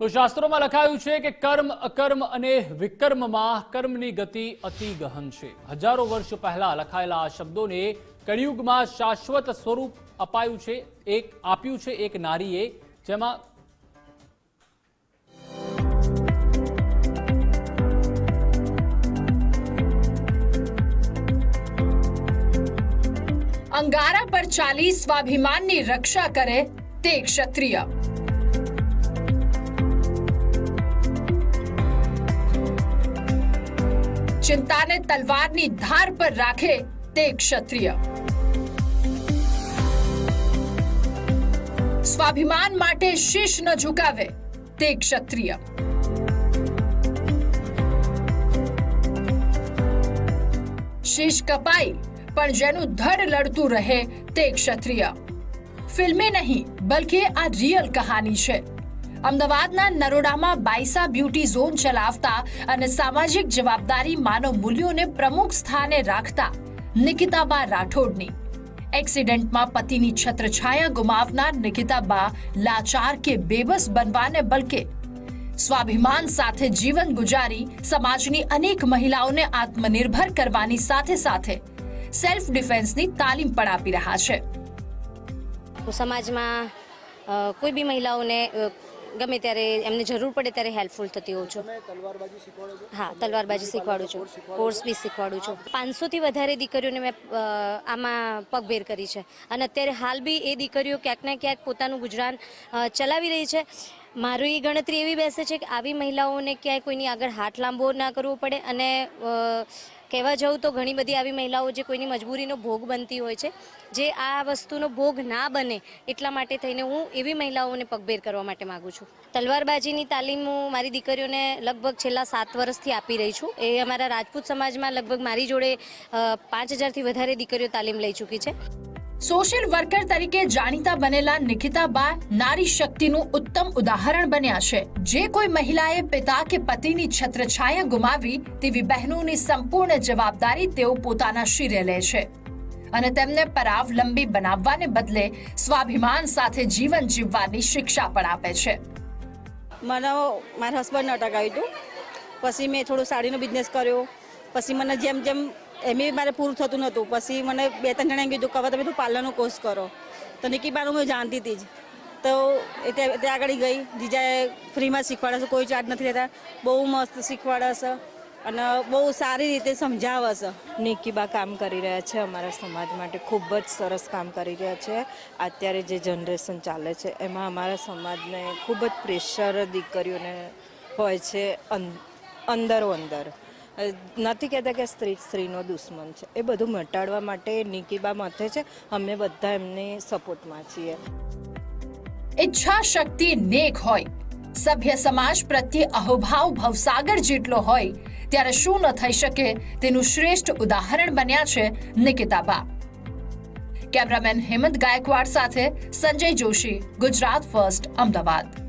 તો શાસ્ત્રોમાં લખાયું છે કે કર્મ અકર્મ અને વિકર્મમાં કર્મની ગતિ અતિ ગહન છે. હજારો વર્ષ પહેલા લખાયેલા આ શબ્દોને કળિયુગમાં શાશ્વત સ્વરૂપ અપાયું છે, એક આપ્યું છે એક નારીએ, જેમાં અંગારા પર ચાલી સ્વાભિમાનની રક્ષા કરે તે ક્ષત્રિય. ચિંતાને તલવારની ધાર પર રાખે તે ક્ષત્રિય. સ્વાભિમાન માટે શીશ ન ઝુકાવે તે ક્ષત્રિય. શીશ કપાઈ, પણ જેનું ધડ લડતું રહે તે ક્ષત્રિય. ફિલ્મી નહીં, બલકે આ રિયલ કહાની છે. અમદાવાદના નરોડામાં બાઈસા બ્યુટી ઝોન ચલાવતા અને સામાજિક જવાબદારી માનવ મૂલ્યોને પ્રમુખ સ્થાને રાખતા નિકિતાબા રાઠોડની. એક્સિડન્ટમાં પતિની છત્રછાયા ગુમાવનાર નિકિતાબા લાચાર કે બેબસ બનવાને બલકે સ્વાભિમાન સાથે જીવન ગુજારી સમાજની અનેક મહિલાઓને આત્મનિર્ભર કરવાની સાથે સાથે સેલ્ફ ડિફેન્સની તાલીમ પણ આપી રહ્યા છે. સમાજમાં કોઈ બી મહિલાઓને ગમે ત્યારે એમને જરૂર પડે ત્યારે હેલ્પફુલ થતી હોઉં છું. હા, તલવારબાજી શીખવાડું છું. કોર્સ બી શીખવાડું છું. પાંચસોથી વધારે દીકરીઓને મેં આમાં પગભેર કરી છે. અને અત્યારે હાલ બી એ દીકરીઓ ક્યાંક ને ક્યાંક પોતાનું ગુજરાન ચલાવી રહી છે. મારું એ ગણતરી એવી બેસે છે કે આવી મહિલાઓને ક્યાંય કોઈની આગળ હાથ લાંબો ના કરવો પડે અને કહેવા જાઉં તો ઘણી બધી આવી મહિલાઓ જે કોઈની મજબૂરીનો ભોગ બનતી હોય છે, જે આ વસ્તુનો ભોગ ના બને એટલા માટે થઈને હું એવી મહિલાઓને પગભેર કરવા માટે માગું છું. તલવારબાજીની તાલીમ હું મારી દીકરીઓને લગભગ છેલ્લા સાત વર્ષથી આપી રહી છું. એ અમારા રાજપૂત સમાજમાં લગભગ મારી જોડે પાંચ હજારથી વધારે દીકરીઓ તાલીમ લઈ ચૂકી છે. સોશિયલ વર્કર તરીકે જાણીતા બનેલા નિકિતાબા નારી શક્તિનું ઉત્તમ ઉદાહરણ બન્યા છે. જે કોઈ મહિલાએ પિતા કે પતિની છત્રછાયા ગુમાવી તેવી બહેનોની સંપૂર્ણ જવાબદારી તેઓ પોતાના શિરે લે છે. અને તેમને પરાવલંબી બનાવવાને બદલે સ્વાભિમાન સાથે જીવન જીવવાની શિક્ષા પણ આપે છે. મને મારા હસબન્ડને અટકાવ્યું હતું. પછી મેં થોડું સાડીનો બિઝનેસ કર્યો. પછી મને જેમ જેમ એમ મારે પૂરું થતું નહોતું. પછી મને બે ત્રણ જણાએ કીધું કે તમે તું પાર્લરનો કોર્સ કરો. તો નિકીબાનું હું જાણતી હતી જ. તો એ ત્યાં આગળ ગઈ. જીજાએ ફ્રીમાં શીખવાડે છે. કોઈ ચાર્જ નથી લેતા. બહુ મસ્ત શીખવાડે છે. અને બહુ સારી રીતે સમજાવે છે. નિકીબા કામ કરી રહ્યા છે. અમારા સમાજ માટે ખૂબ જ સરસ કામ કરી રહ્યા છે. અત્યારે જે જનરેશન ચાલે છે, એમાં અમારા સમાજને ખૂબ જ પ્રેશર દીકરીઓને હોય છે અંદરો અંદર નથી કહેતા કે સ્ત્રી સ્ત્રીનો દુશ્મન છે. એ બધું મટાડવા માટે નિકીબા મથે છે. અમે બધા એમને સપોર્ટમાં છીએ. ઈચ્છા શક્તિ નેક હોય. સભ્ય સમાજ પ્રત્યે અહોભાવ ભવસાગર જેટલો હોય, ત્યારે શું ન થઈ શકે તેનું શ્રેષ્ઠ ઉદાહરણ બન્યા છે નિકિતાબા. કેમેરામેન હેમંત ગાયકવાડ સાથે સંજય જોશી, ગુજરાત ફર્સ્ટ, અમદાવાદ.